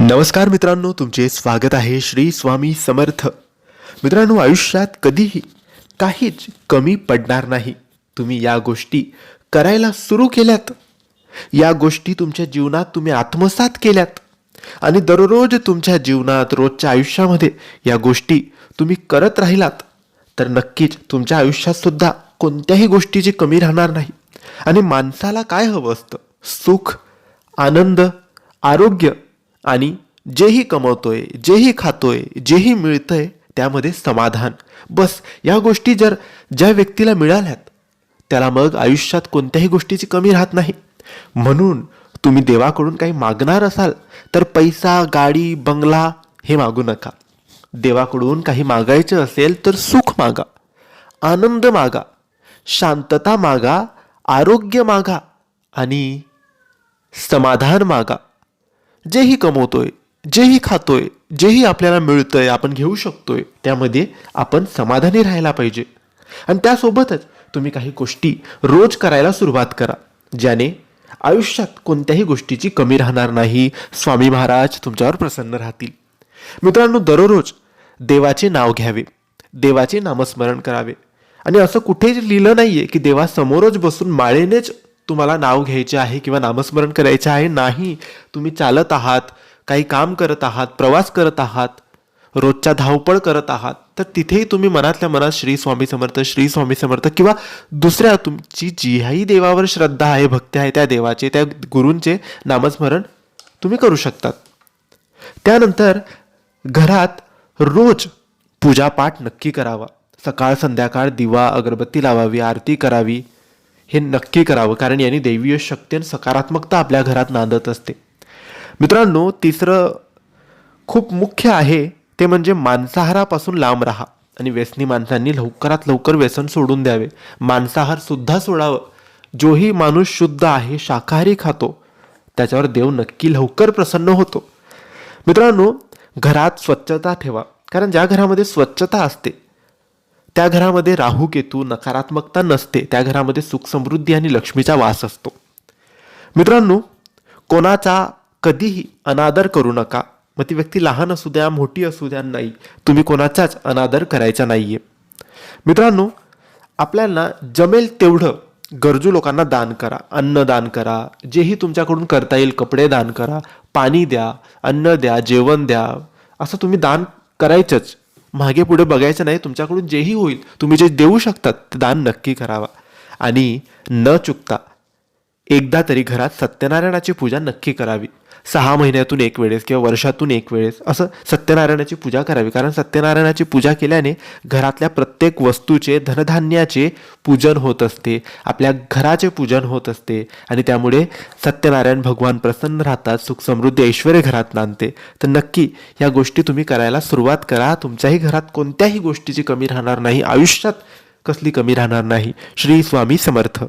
नमस्कार मित्रांनो तुमचे स्वागत आहे श्री स्वामी समर्थ. मित्रांनो आयुष्यात कधीही काहीच कमी पडणार नाही. तुम्ही या गोष्टी करायला सुरू केल्यात. या गोष्टी तुमच्या जीवनात तुम्ही आत्मसात केल्यात. आणि दररोज तुमच्या जीवनात रोजच्या आयुष्यामध्ये या गोष्टी तुम्ही करत राहिलात तर नक्कीच तुमच्या आयुष्यात सुद्धा कोणत्याही गोष्टीची कमी राहणार नाही. आणि माणसाला काय हवं असतं? सुख आनंद आरोग्य आणि जेही कमवतोय जेही खातोय जेही मिळतंय त्यामध्ये समाधान. बस या गोष्टी जर ज्या व्यक्तीला मिळाल्यात त्याला मग आयुष्यात कोणत्याही गोष्टीची कमी राहत नाही. म्हणून तुम्ही देवाकडून काही मागणार असाल तर पैसा गाडी बंगला हे मागू नका. देवाकडून काही मागायचं असेल तर सुख मागा. आनंद मागा. शांतता मागा. आरोग्य मागा. आणि समाधान मागा. जेही कमवतोय जेही खातोय जेही आपल्याला मिळतंय आपण घेऊ शकतोय त्यामध्ये आपण समाधानी राहायला पाहिजे. आणि त्यासोबतच तुम्ही काही गोष्टी रोज करायला सुरुवात करा ज्याने आयुष्यात कोणत्याही गोष्टीची कमी राहणार नाही. स्वामी महाराज तुमच्यावर प्रसन्न राहतील. मित्रांनो दररोज देवाचे नाव घ्यावे देवाचे नामस्मरण करावे. आणि असं कुठेच लिहिलं नाहीये की देवासमोरच बसून माळेनेच तुम्हाला नाव घ्यायचे आहे किंवा नामस्मरण करायचे आहे नाही. तुम्ही चालत आहात काही काम करत आहात प्रवास करत आहात रोजच्या धावपळ करत आहात तर तिथेही तुम्ही मनातल्या मनात श्री स्वामी समर्थ श्री स्वामी समर्थ किंवा दुसऱ्या तुमची जीही देवावर श्रद्धा आहे भक्ती आहे त्या देवाचे त्या गुरूंचे नामस्मरण तुम्ही करू शकतात. त्यानंतर घरात रोज पूजापाठ नक्की करावा. सकाळ संध्याकाळ दिवा अगरबत्ती लावावी आरती करावी. हे नक्की करावं कारण यांनी दैवीय शक्ती आणि सकारात्मकता आपल्या घरात नांदत असते. मित्रांनो तिसरं खूप मुख्य आहे ते म्हणजे मांसाहारापासून लांब राहा. आणि व्यसनी माणसांनी लवकरात लवकर व्यसन सोडून द्यावे. मांसाहारसुद्धा सोडावं. जोही माणूस शुद्ध आहे शाकाहारी खातो. त्याच्यावर देव नक्की लवकर प्रसन्न होतो. मित्रांनो घरात स्वच्छता ठेवा. कारण ज्या घरामध्ये स्वच्छता असते त्या घरामध्ये राहू केतू नकारात्मकता नसते. त्या घरामध्ये सुख समृद्धी आणि लक्ष्मीचा वास असतो. मित्रांनो कोणाचा कधीही अनादर करू नका. मग ती व्यक्ती लहान असू द्या मोठी असू द्या नाही. तुम्ही कोणाचाच अनादर करायचा नाही आहे मित्रांनो आपल्याला जमेल तेवढं गरजू लोकांना दान करा. अन्न दान करा. जेही तुमच्याकडून करता येईल कपडे दान करा. पाणी द्या अन्न द्या जेवण द्या. असं तुम्ही दान करायचंच. मागे पुढे बघायचं नाही तुमच्याकडून जेही होईल तुम्ही जे देऊ शकतात ते दान नक्की करावा. आणि न चुकता एकदा तरी घरात सत्यनारायणाची पूजा नक्की करावी. सहा महिन्यातून एक वेळेस किंवा वर्षातून एक वेळेस असं सत्यनारायणाची पूजा करावी. कारण सत्यनारायणाची पूजा केल्याने घरातल्या प्रत्येक वस्तूचे धनधान्याचे पूजन होत असते. आपल्या घराचे पूजन होत असते. आणि त्यामुळे सत्यनारायण भगवान प्रसन्न राहतात सुख समृद्धी ऐश्वर घरात नांदते. तर नक्की या गोष्टी तुम्ही करायला सुरुवात करा. तुमच्याही घरात कोणत्याही गोष्टीची कमी राहणार नाही. आयुष्यात कसली कमी राहणार नाही. श्री स्वामी समर्थ.